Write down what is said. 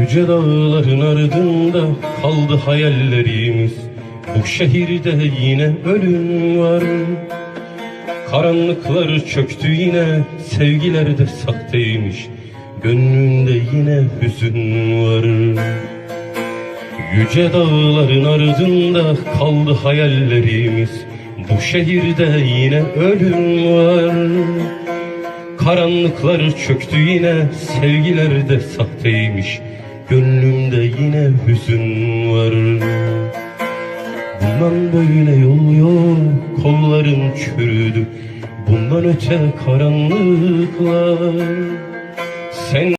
Yüce dağların ardında kaldı hayallerimiz. Bu şehirde yine ölüm var. Karanlıklar çöktü yine sevgiler de sahteymiş Gönlünde yine hüzün var. Yüce dağların ardında kaldı hayallerimiz. Bu şehirde yine ölüm var. Karanlıklar çöktü yine Sevgiler de sahteymiş. Gönlümde yine hüzün var. Bundan böyle yol yok Kollarım çürüdü. Bundan öte karanlıklar. Sen